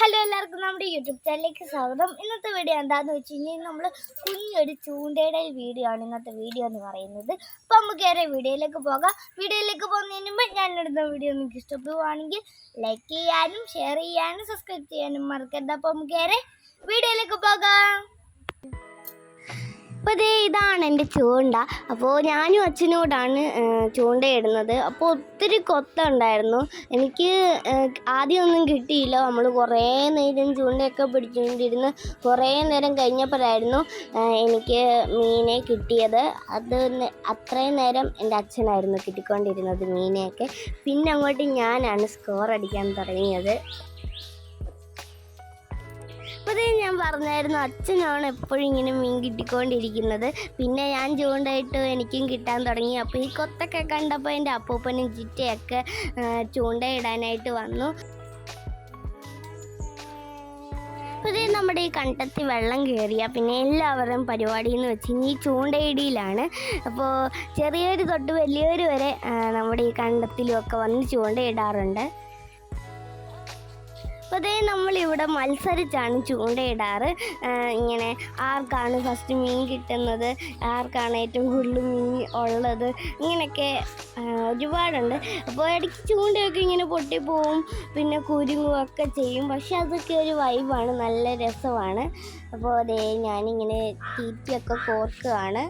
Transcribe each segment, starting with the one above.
Hello എല്ലാവർക്കും നമ്മുടെ YouTube ചാനലിലേക്ക് സ്വാഗതം. ഇന്നത്തെ വീഡിയോ എന്താണെന്ന് വെച്ച് കഴിഞ്ഞാൽ നമ്മൾ കുഞ്ഞൊരു ചൂണ്ടയുടെ വീഡിയോ ആണ് ഇന്നത്തെ വീഡിയോ എന്ന് പറയുന്നത്. അപ്പം നമുക്ക് ഏറെ വീഡിയോയിലേക്ക് പോകാം. വീഡിയോയിലേക്ക് പോകുന്നതിന് മുമ്പ് ഞാൻ എടുത്ത വീഡിയോ നിങ്ങൾക്ക് ഇഷ്ടപ്പെടുവാണെങ്കിൽ ലൈക്ക് ചെയ്യാനും ഷെയർ ചെയ്യാനും സബ്സ്ക്രൈബ് ചെയ്യാനും മറക്കരുത്. അപ്പോൾ നമുക്ക് ഏറെ വീഡിയോയിലേക്ക് പോകാം. അപ്പോൾ ഇതേ ഇതാണ് എന്റെ ചൂണ്ട. അപ്പോൾ ഞാനും അച്ഛനോടാണ് ചൂണ്ടയിടുന്നത് അപ്പോൾ ഒത്തിരി കൊത്തുണ്ടായിരുന്നു എനിക്ക് ഏഹ്, ആദ്യമൊന്നും കിട്ടിയില്ല. നമ്മൾ കുറേ നേരം ചൂണ്ടയൊക്കെ പിടിച്ചുകൊണ്ടിരുന്ന് കുറേ നേരം കഴിഞ്ഞപ്പോഴായിരുന്നു എനിക്ക് മീനെ കിട്ടിയത്. അത് അത്രയും നേരം എന്റെ അച്ഛനായിരുന്നു കിട്ടിക്കൊണ്ടിരുന്നത് മീനെയൊക്കെ. പിന്നെ അങ്ങോട്ട് ഞാനാണ് സ്കോർ അടിക്കാൻ തുടങ്ങിയത്. അപ്പോൾ ഇത് ഞാൻ പറഞ്ഞായിരുന്നു അച്ഛനാണ് എപ്പോഴും ഇങ്ങനെ മീൻ കിട്ടിക്കൊണ്ടിരിക്കുന്നത്. പിന്നെ ഞാൻ ചൂണ്ടയിട്ട് എനിക്കും കിട്ടാൻ തുടങ്ങി. അപ്പോൾ ഈ കൊത്തൊക്കെ കണ്ടപ്പോൾ എന്റെ അപ്പൂപ്പനും ചിറ്റയൊക്കെ ചൂണ്ടയിടാനായിട്ട് വന്നു. അപ്പോഴേ നമ്മുടെ ഈ കണ്ടത്തിൽ വെള്ളം കയറിയ പിന്നെ എല്ലാവരും പരിപാടി എന്ന് വെച്ച് ഈ ചൂണ്ടയിടിയിലാണ്. അപ്പോൾ ചെറിയൊരു തൊട്ട് വലിയൊരു വരെ നമ്മുടെ ഈ കണ്ടത്തിലും ഒക്കെ വന്ന് ചൂണ്ടയിടാറുണ്ട്. അപ്പോൾ നമ്മൾ നമ്മളിവിടെ മത്സരിച്ചാണ് ചൂണ്ടയിടാറ്. ഇങ്ങനെ ആർക്കാണ് ഫസ്റ്റ് മീൻ കിട്ടുന്നത് ആർക്കാണ് ഏറ്റവും കൂടുതൽ മീൻ ഉള്ളത് ഇങ്ങനെയൊക്കെ ഒരുപാടുണ്ട്. അപ്പോൾ ഇടയ്ക്ക് ചൂണ്ടയൊക്കെ ഇങ്ങനെ പൊട്ടിപ്പോവും പിന്നെ കുരുങ്ങുമൊക്കെ ചെയ്യും. പക്ഷെ അതൊക്കെ ഒരു വൈബാണ് നല്ല രസമാണ്. അപ്പോൾ അതേ ഞാനിങ്ങനെ തീറ്റിയൊക്കെ കോർക്കുകയാണ്.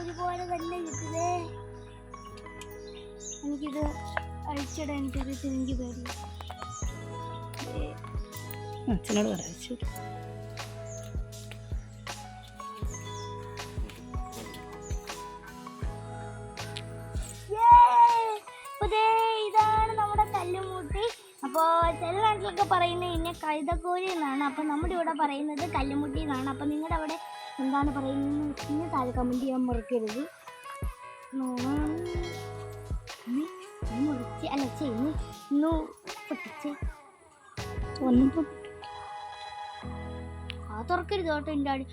ഒരുപോലെ തന്നെ കിട്ടിയതേ എനിക്കിത് അഴിച്ചിടാൻ എനിക്കറിയത്തില്ല എനിക്ക് പേടി അച്ഛനോട് പറയിച്ചു ദേ അപ്പോൾ ചില നാട്ടിലൊക്കെ പറയുന്നത് ഇന്നെ കഴുതക്കോഴി എന്നാണ്. അപ്പോൾ നമ്മുടെ ഇവിടെ പറയുന്നത് കല്ലുമുട്ടി എന്നാണ്. അപ്പോൾ നിങ്ങളുടെ അവിടെ എന്താണ് പറയുന്നത് പിന്നെ താഴെ കമന്റ് ചെയ്യാൻ മറക്കരുത്. മുറിച്ച് അല്ല ചെയ്യുന്നു ഇന്ന് പൊട്ടിച്ച്. ഒന്നും ആ തുറക്കരുത് കേട്ടോ എന്റെ അടി.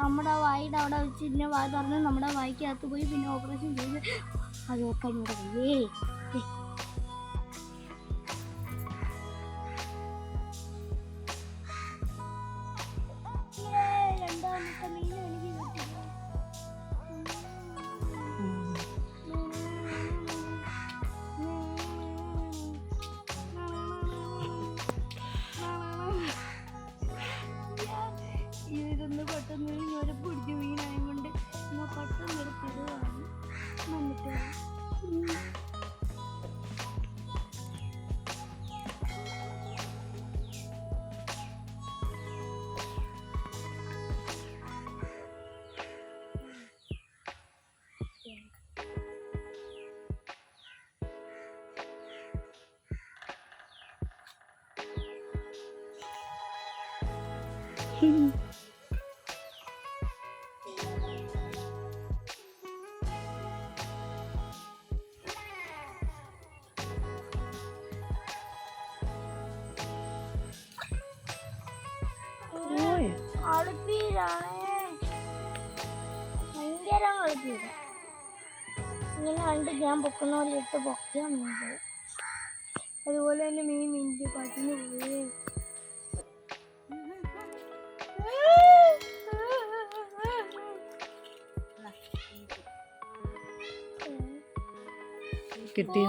നമ്മുടെ വായുടെ അവിടെ വെച്ച് ഇതിനെ വായ തുറന്ന് നമ്മുടെ വായിക്കകത്ത് പോയി പിന്നെ ഓപ്പറേഷൻ ചെയ്ത് അത് നോക്കാൻ പോയേ പെട്ടെന്ന് ഒരു പിടിച്ച മീനായതുകൊണ്ട് ഞാൻ പെട്ടെന്ന് എടുത്തിടുവാണ് വന്നിട്ട് കളിപ്പീരാണേ ഭയങ്കര കളിപ്പീര ഇങ്ങനെ കണ്ട് ഞാൻ പൊക്കുന്ന പോലെ ഇട്ട് പൊക്കാൻ മീൻ അതുപോലെ തന്നെ മീൻ മിനിറ്റ് പതിന് പോയി. കിട്ടിയ?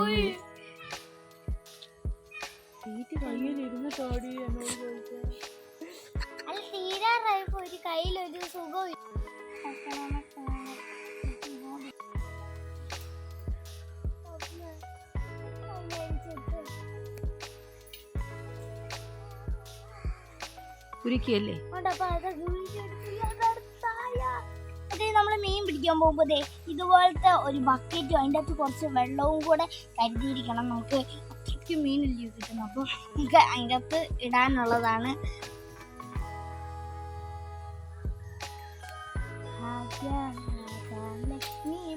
തീറ്റി കയ്യിലിരുന്ന് ചാടി എന്നോട് ചോദിച്ചാൽ തീരാറായപ്പോ ഒരു കയ്യിലൊരു സുഖം കുരുക്കിയല്ലേ? അതെ നമ്മൾ മീൻ പിടിക്കാൻ പോകുമ്പോ ദേ ഇതുപോലത്തെ ഒരു ബക്കറ്റും അതിന്റെ അകത്ത് കുറച്ച് വെള്ളവും കൂടെ കരുതിയിരിക്കണം. നമുക്ക് അത്രയ്ക്ക് മീൻ ഇല്ല കിട്ടുന്നത്. അപ്പോൾ നമുക്ക് അതിന്റെ അകത്ത് ഇടാനുള്ളതാണ് Yeah, God, me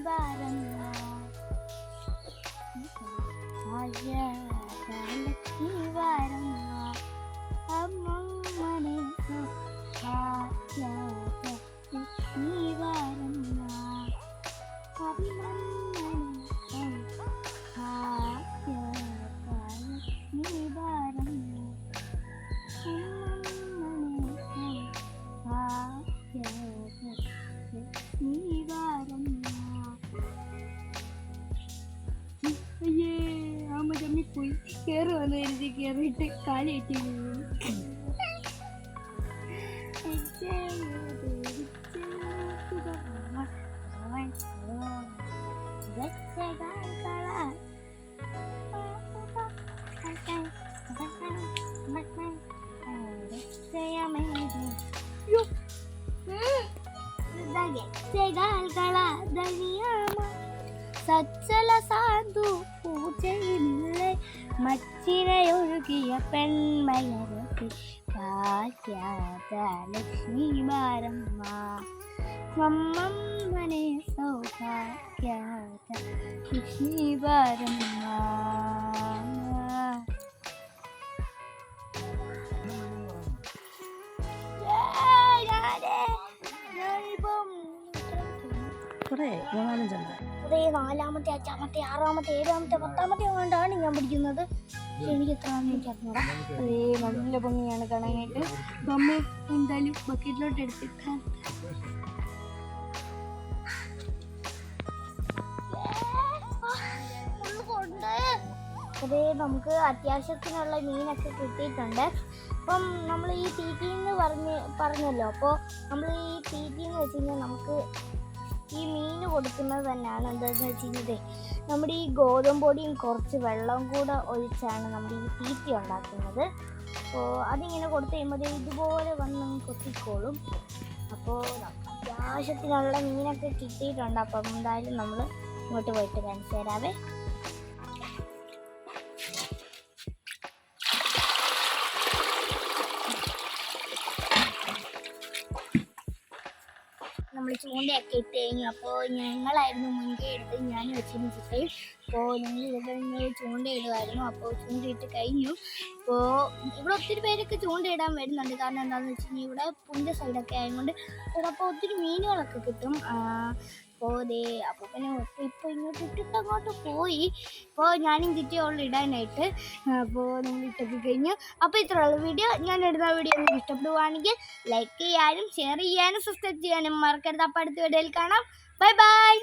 വന്ന് കരുതി കയറിയിട്ട് കാലേറ്റി സച്ചല സാന്തു പൂജയിലെ മച്ചിരയൊഴുകിയ പെൺമയരത്തി ഭാഗ്യാത ലക്ഷ്മി ബാരമ്മ മമ്മമ്മനെ സൗഭാഗ്യാത ലക്ഷ്മി കുറേ മൂന്നാലഞ്ചെണ്ണ. അതേ നാലാമത്തെ അഞ്ചാമത്തെ ആറാമത്തെ ഏഴാമത്തെ പത്താമത്തെ കൊണ്ടാണ് ഞാൻ പിടിക്കുന്നത് എനിക്ക് എത്രയാണെന്ന് എനിക്ക് അറിഞ്ഞൂടാ അതേ നല്ല ഭംഗിയാണ് കാണാനായിട്ട്. അമ്മ എന്തായാലും ബക്കറ്റിലോട്ട് എടുത്തിട്ട് അതേ നമുക്ക് അത്യാവശ്യത്തിനുള്ള മീനൊക്കെ കിട്ടിയിട്ടുണ്ട്. അപ്പം നമ്മൾ ഈ തീറ്റിന്ന് പറഞ്ഞ് പറഞ്ഞല്ലോ. അപ്പോൾ നമ്മൾ ഈ തീറ്റിന്ന് വെച്ച് കഴിഞ്ഞാൽ നമുക്ക് കൊടുക്കുന്നത് തന്നെയാണ് എന്താണെന്ന് വെച്ച് കഴിഞ്ഞാൽ നമ്മുടെ ഈ ഗോതമ്പ് പൊടിയും കുറച്ച് വെള്ളവും കൂടെ ഒഴിച്ചാണ് നമ്മുടെ ഈ തീറ്റി ഉണ്ടാക്കുന്നത്. അപ്പോൾ അതിങ്ങനെ കൊടുത്തു കഴിയുമ്പോൾ ഇതുപോലെ വന്ന് കൊത്തിക്കോളും. അപ്പോൾ അത്യാവശ്യത്തിനുള്ള മീനൊക്കെ കിട്ടിയിട്ടുണ്ട്. അപ്പം എന്തായാലും നമ്മൾ ഇങ്ങോട്ട് പോയിട്ട് കാണിച്ചു തരാവേ. ചൂണ്ടയൊക്കെ ഇട്ട് കഴിഞ്ഞു. അപ്പോൾ ഞങ്ങളായിരുന്നു മുൻകൈ എടുത്ത് ഞാൻ വെച്ചിരുന്നു ചിത്രയും അപ്പോൾ ഞങ്ങൾ നിന്ന് ചൂണ്ടയിടുമായിരുന്നു അപ്പോൾ ചൂണ്ടയിട്ട് കഴിഞ്ഞു. അപ്പോൾ ഇവിടെ ഒത്തിരി പേരൊക്കെ ചൂണ്ടയിടാൻ വരുന്നുണ്ട്. കാരണം എന്താണെന്ന് വെച്ച് കഴിഞ്ഞാൽ ഇവിടെ പുഞ്ച സൈഡൊക്കെ ആയതുകൊണ്ട് ഇവിടെ അപ്പോൾ ഒത്തിരി മീനുകളൊക്കെ കിട്ടും. അപ്പോൾ ദേ അപ്പോൾ പിന്നെ ഇപ്പോൾ ഇങ്ങോട്ട് ഇട്ടിട്ട് അങ്ങോട്ട് പോയി. അപ്പോൾ ഞാനും കിട്ടിയുള്ളൂ ഇടാനായിട്ട് അപ്പോൾ നിങ്ങൾ ഇട്ടൊക്കെ കഴിഞ്ഞു. അപ്പോൾ ഇത്രയുള്ള വീഡിയോ. ഞാൻ ഇടുന്ന വീഡിയോ നിങ്ങൾക്ക് ഇഷ്ടപ്പെടുവാണെങ്കിൽ ലൈക്ക് ചെയ്യാനും ഷെയർ ചെയ്യാനും സബ്സ്ക്രൈബ് ചെയ്യാനും മറക്കരുത്. അപ്പോൾ അടുത്ത വീഡിയോയിൽ കാണാം. Bye bye